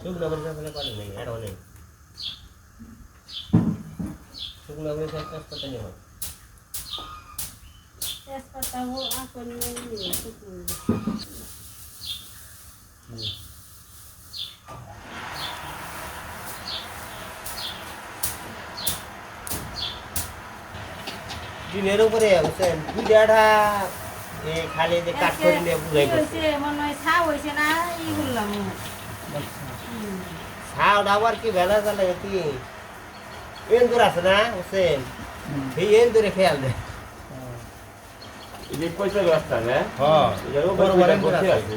শুকনো মরিচের ফলে করে নেই আরও নেই শুকনো মরিচের তেজপাতা নেই তেজপাতা হোক এখন নিয়ে শুকনো ডিমের উপরে বুঝছেন পিঠাটা এ খালি যে কাঠ করে নিয়ে বুঝাই কি করছে হয়েছে মনে হয় ছাও হয়েছে না ই করলাম সাউড আবার কি ভেলা চালে কি? এন্দুর আছে না হোসেন? এই এন্দুরে খেয়াল দে। এই যে পয়সা রাস্তা না হ্যাঁ। উপর বড় বড় আছে আছে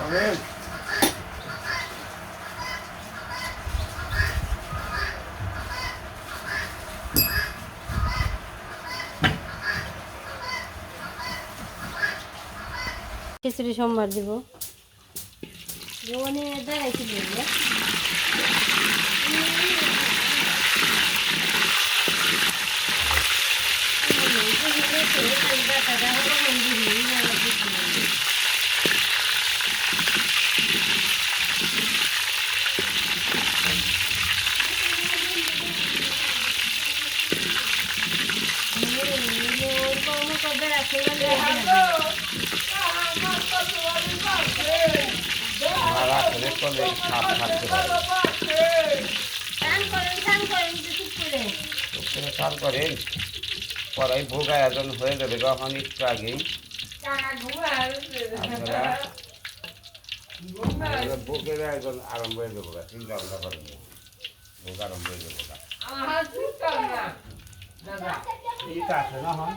আমেন খিচুড়ি সোমবার দিব। দেখাইছি বলবে আর আসলে কলে খাপ থাকতে পারে টান করেন করে পরাই ভোগ আয়োজন হয়ে যাবে কখন একটু আগেই। আপনারা ভোগের আয়োজন আরম্ভ হয়ে যাব চিন্তা ভাবনা করেন ভোগ আরম্ভ হয়ে যাব গা। শীত আছে না। হন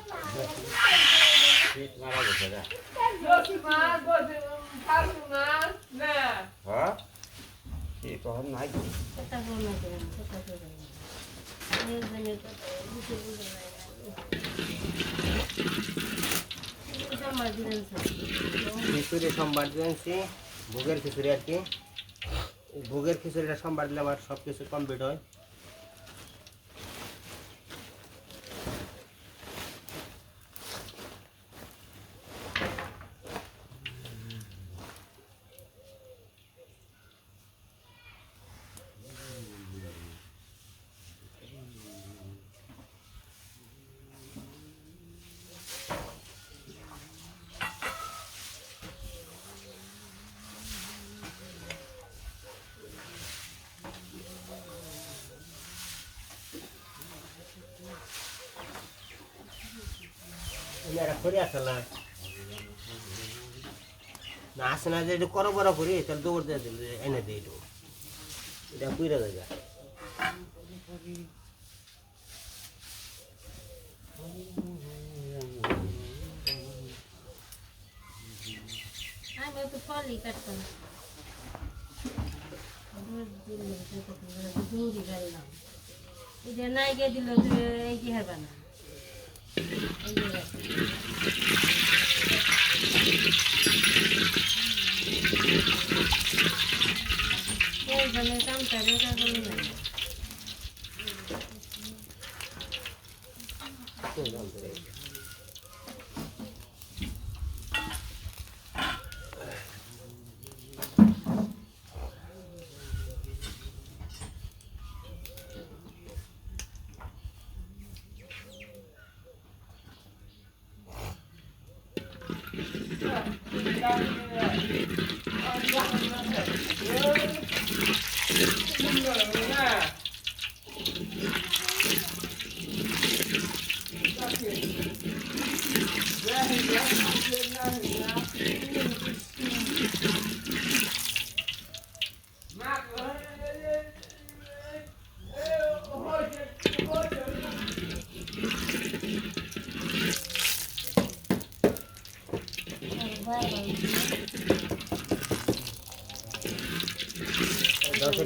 খিচুড়ি সোমবার দিয়েছি ভোগের খিচুড়ি আর কি। ভোগের খিচুড়িটা সোমবার দিলে আমার সব কিছু কমপ্লিট হয়। না, আসে না, যে করো বড় করি, তাহলে দৌড় দিয়ে এনে দিই একটু এটা কাটতাম। দূরি এটা নাই গিয়ে দিল এই কি হারবা না। এই যে রাখি। এইখানে কামটা রেখা করে নাই দশে ডালে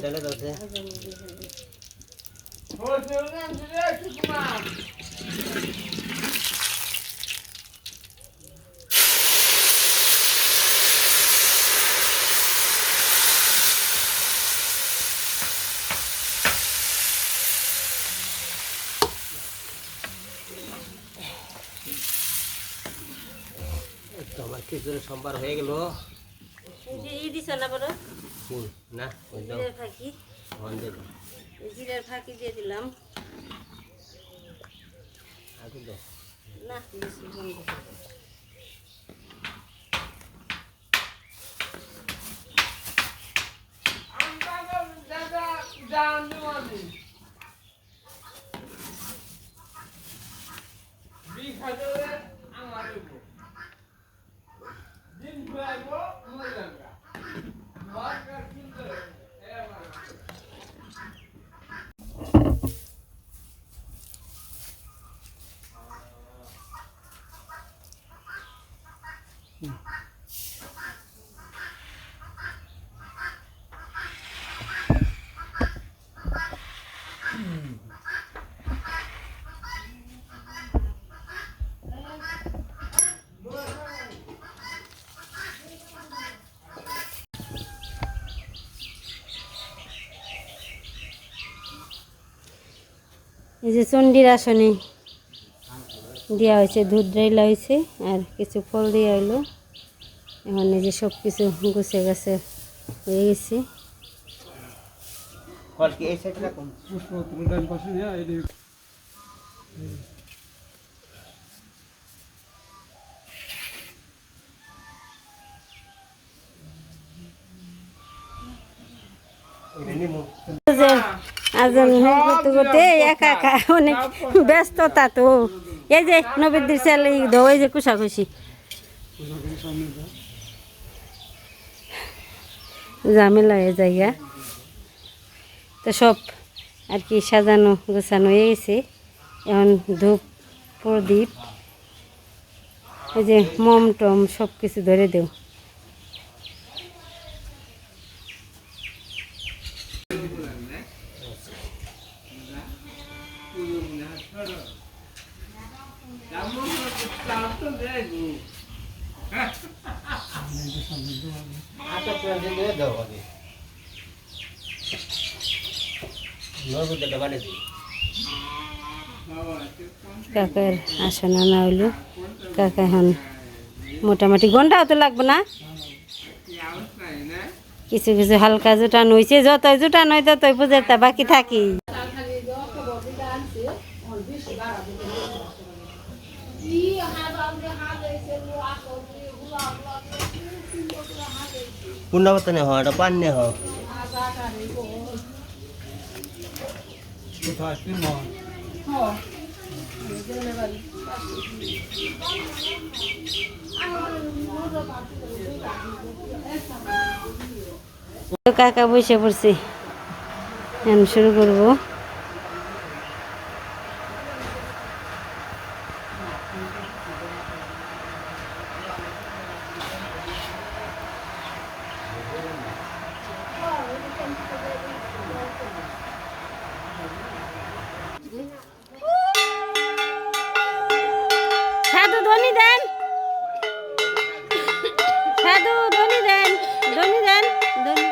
ঢেলে দিচ্ছে আমার খিচুড়ি সোমবার হয়ে গেল। দিছ না বড় না জিরের ফাঁকি জিরের ফাঁকি দিয়ে দিলাম না বেশি এই যে চণ্ডীর আসনে। দেওয়া হয়েছে দুধ রাইলা হয়েছে আর কিছু ফল দেওয়া হইল। এখন এই যে সব কিছু গুছে গেছে হয়ে গেছে। আজন করতে করতে একা একা অনেক ব্যস্ততা তো। এই যে নবীদের ছেলে দো এই যে কুষাকুষি ঝামেলা হয়ে জায়গা তো সব আর কি সাজানো গোছানো হয়ে গেছে। এখন ধূপ, প্রদীপ, এই যে মম টম সব কিছু ধরে দেও আটা প্যান দিয়ে দাও আগে নরবুদ্দাটা বানিয়ে দিই কাকার আসন আনা হইল কাকা এখন মোটামুটি ঘন্টাও তো লাগবে না। কিছু কিছু হালকা জোটানো হয়েছে যতই জোটানো হয় ততই পূজাটা বাকি থাকি পুণ্যবতনে হয় এটা পান্নে হয় তো কাকা বসে পড়ছে। শুরু করব সাধু ধ্বনি দেন সাধু ধ্বনি দেন ধ্বনি দেন ধ্বনি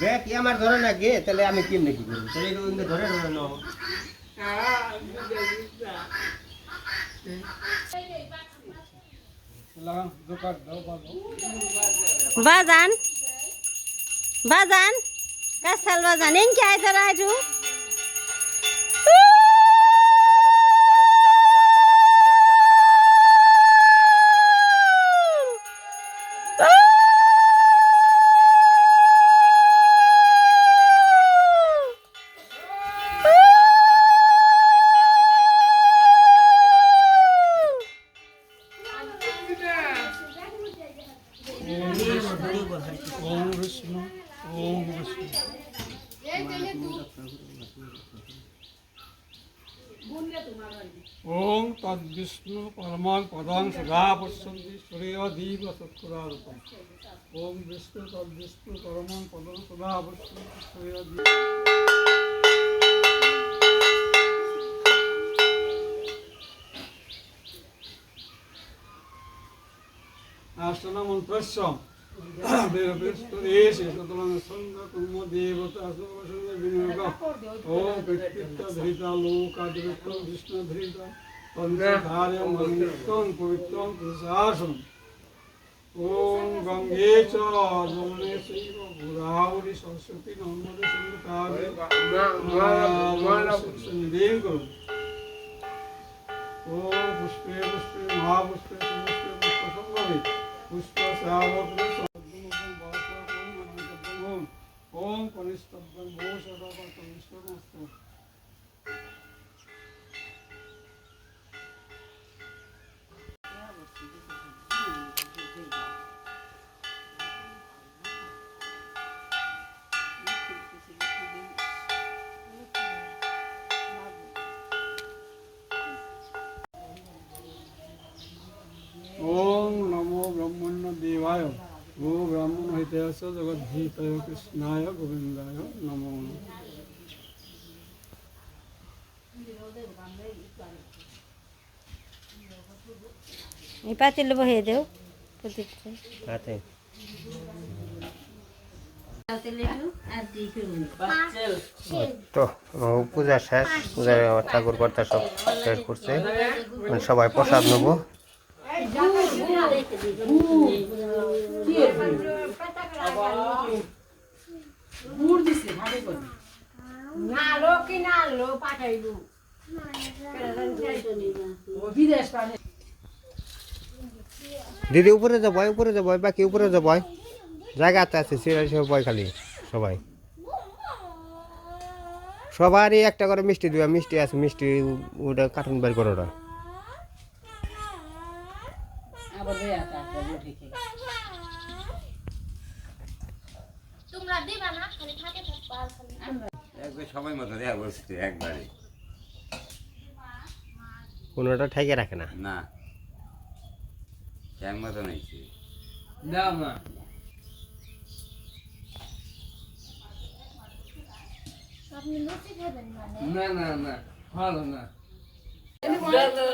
ব্যাগ কি আমার ধরে না গে তাহলে আমি কেমনে কি করব? তাহলে ধরে ধরে নাও। বাজান বাজান কাস্তাল বাজান, এনকে আয় তোরা একটু। তদ্বিষ্ণু পরমান পদাং সদা পশ্যন্তি সূর্যদীপ সৎকুরারূপম ওম বিষ্ণু তদ্বিষ্ণু পরমান পদাং সদা পশ্যন্তি সূর্যদীপ আসন মন্ত্রস্য দেবতা বিনিয়োগ ওম কৃত্তিত্ব পঞ্চধার্য মন্ত্রং পবিত্রং পুরুষাসন ওম গঙ্গে চ যমুনে চৈব গোদাবরী সরস্বতী নর্মদে সিন্ধু কাবে সন্ধিং করুন ওম পুষ্পে পুষ্পে মহাপুষ্পে সমস্তে পুষ্প সম্ভবে পুষ্প শ্রাবক ব্রাহ্মণ হইতে আস জগদ্ধিতায় কৃষ্ণায় গোবিন্দায় নমো। নমঃ। এই পাতিল বহিয়ে দেও প্রদীপটা। হাতে তো ও, পূজা শেষ পূজা ঠাকুর কর্তা সব শেষ করছে। সবাই প্রসাদ নেব। নালো কি নালো পাঠাইলু বিদেশ পাঠাই দিদি উপরে যাব উপরে যাব বাকি উপরে যাব জায়গাতে আছে, সিরিয়াল সবাই খালি, সবাই। সবারই একটা করে মিষ্টি দিবা, মিষ্টি আছে, মিষ্টি ওটা কার্টুন বের করো ওটা আবার দেয়া তারপর ঠিক তোমরা দিবা না খালি থাকে থাকবা আর খালি একবার সময় মতো দেয়া বলছি একবারে। কোনোটা ঠেকে রাখে না? না। টাইম মতো নাইছে আপনি লুচি খাবেন মানে? না না না ভালো না। হ্যাঁ। না না তো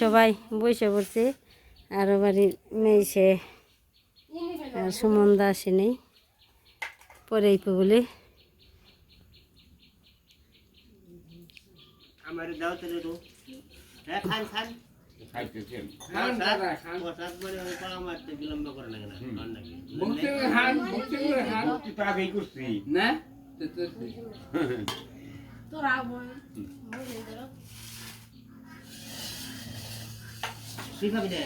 সবাই বসে পড়ছে আর বাড়ির মেয়েছে আর সুমন্দা আসেনি পরে বলে। আমার দাও তো। হ্যাঁ খান খান। খাইতেছেন প্রসাদ বলে মারতে বিলম্ব করে খান বসে করে খান মুক্তি তো আগেই করছি। না তো তো তোরা বল কি খাবি রে?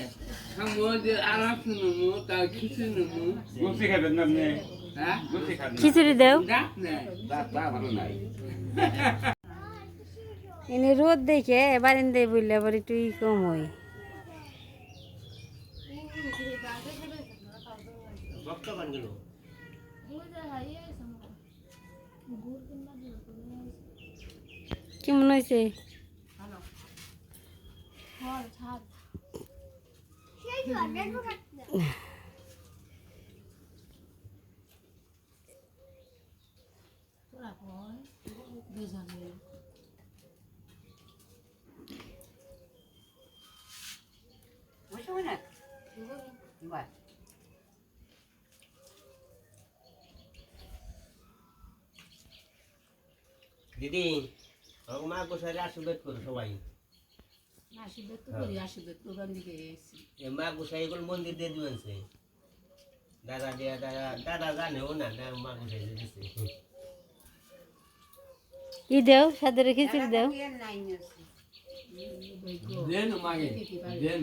খাব যে আরাম শুনব তার কিছু নেব গুছি খাবেন না আপনি? হ্যাঁ? গুছি খান না। খিচুড়ি দেও। ভালো নাই। এনে রোদ দেখে বারিন্দে বললে আবার একটু ই কম হয়। ভক্ত বান গেল হয়েছে দিদি মা গোসাইরে আশীর্বাদ করো সবাই। আশীর্বাদ তো করি আশীর্বাদ তোর দিকে এসছি। এ মা গোসাই এগুলো মন্দির দিয়ে সে। দাদা দিয়া দাদা দাদা জানেও না মা গোসাই দিয়ে দিছে ই দেও সাদের খিচুড়ি দেও। দেন মাগে দেন।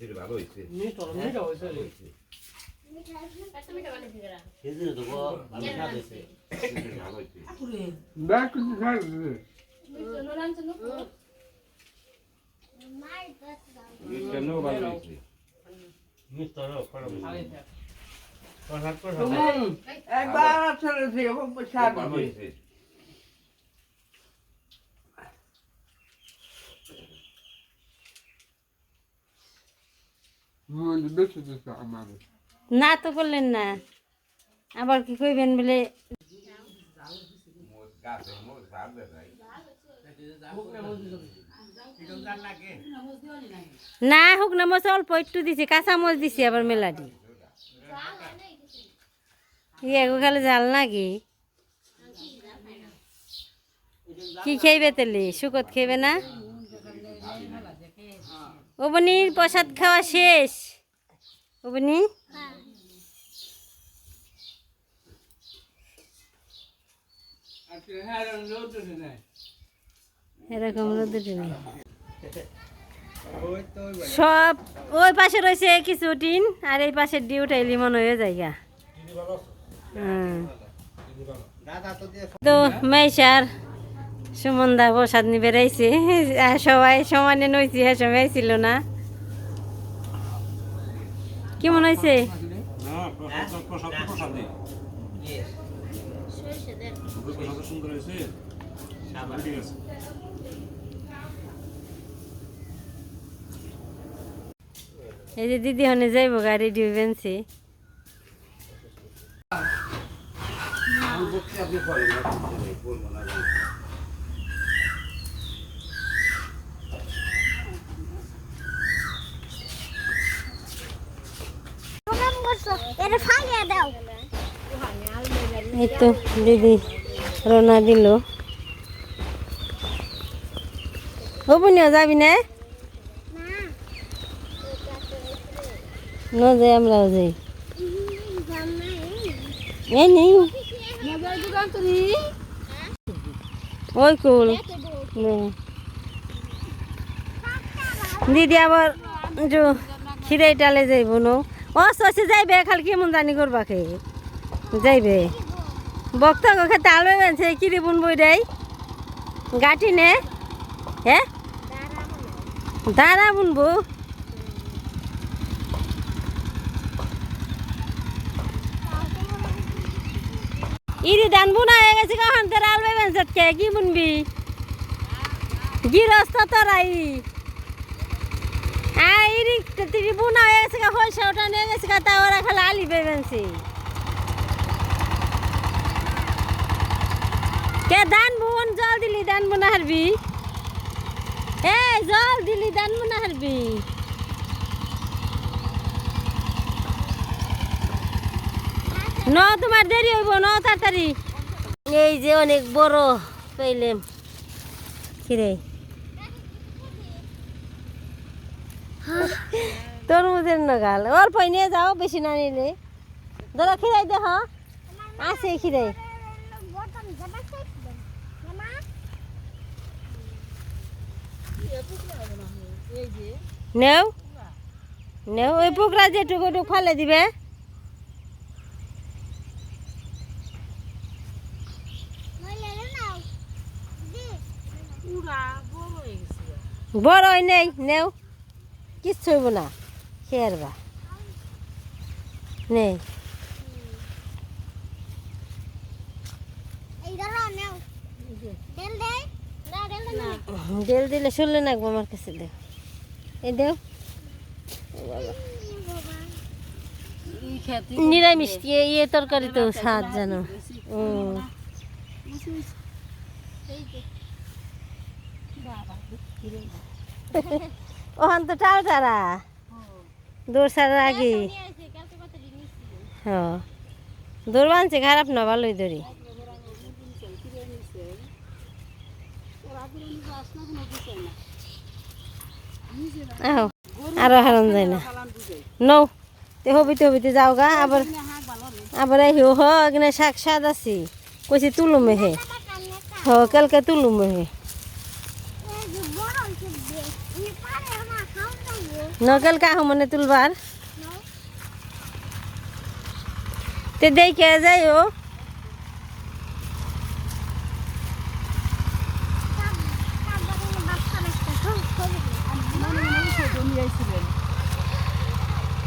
দেবো ভালো হয়েছে খিচুড়ি ভালো হয়েছে ভালো হয়েছে একবার ছেড়ে দিয়ে পয়সা ভালো দিবে হয়েছে নুন বেশি দিছে আমার না তো করলেন না। আবার কি কইবেন বলে। না হোক না মশ অল্প একটু দিছি কাঁচা মরিচ দিছি আবার মেলাডি ইয়ে খালি জাল নাকি? কি খাইবে তেলে? শুকত খাইবে না? ওবনির প্রসাদ খাওয়া শেষ। ওবনি এরকম নেই। সব ওই পাশে রয়েছে কিছু টিন আর এই পাশে ডি উঠাইলি মনে হয়ে জায়গা। দাদা তো দিয়ে তো দা প্রসাদ নিয়ে বেড়াইছে সবাই সমানে নইছি হ্যাঁ সময় ছিল না। কেমন হয়েছে এই যে দিদি হনে যাইব, গাড়ি ডিউবেন্সি আপনি করেন না, বলব না এই তো দিদি রওনা দিল। ও বুনিও যাবি না? ন। যাই আমরাও যাই। এই নেই ওই কুল। দিদি আবার যে খিরাই টালে যাইব নো? ও শশী যাইবে, খালি কেমন জানি করবা খে যাইবে। বক্তা খেতে আলবে বেনছে কিরি বুন বই দেয় গাঠি নে। হ্যাঁ দাঁড়া বুনবো। ইরি ধান বুনা হয়ে গেছে, কখন তোর আলবে বেনছে কে কি বুনবি? গিরস্ত তোরাই। আই ইরি তিরি বুনা হয়ে গেছে পয়সা ওটা নিয়ে গেছে তা ওরা খালি আলি বেবেনছি কে ধান বুন জল দিলি ধান বুনা হারবি এ, জল দিলি ধান বুনা হারবি ন, তোমার দেরি হইব, ন, তাড়াতাড়ি। এই যে অনেক বড় পেইলেম। কিরে? তরমুজের নগাল। অল্প নিয়ে যাও, বেশি না নিলে। ধরো, খিরাই দেখ আছে, খিরাই। নেও। নেও, ওই পুকরা যেটুকু ওটুকু ফালে দিবে। বড় নেই, নেও। কিচ্ছু হইব না। খেয়ার বা নেই তেল দিলে শুনলে না আমার কাছে দেও এই দেও নিরামিষ ইয়ে তরকারি তো স্বাদ জানো ওখান তো টাল ছাড়া দৌড় ছাড়ার আগে হ্যাঁ দৌড় বানছে খারাপ না ভালোই দৌড়ি। আহ আরও হারান যায় না। নৌ তে হবিতে হবিতে যাও গা আবার আবার আহি হ শাক স্বাদ আছে। কইছি তুলুমে হে। হ কালকে তুলুমে হে। ন কালকে আহ মানে তুলবার? তে দেখে যাই ও।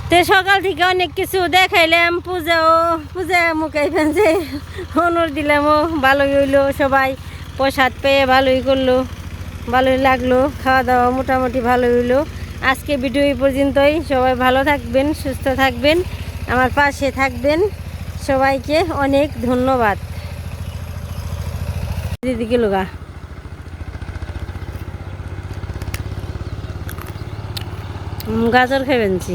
তে সকাল থেকে অনেক কিছু দেখাইলাম পূজাও পূজা মুখাইবেন যে অনুর দিলামও ভালোই হইল, সবাই প্রসাদ পেয়ে ভালোই করল, ভালোই লাগল, খাওয়া দাওয়া মোটামুটি ভালো হইল। আজকে ভিডিও এই পর্যন্তই। সবাই ভালো থাকবেন, সুস্থ থাকবেন, আমার পাশে থাকবেন। সবাইকে অনেক ধন্যবাদ। দিদিকে লোকা গাজর খাইবেনছি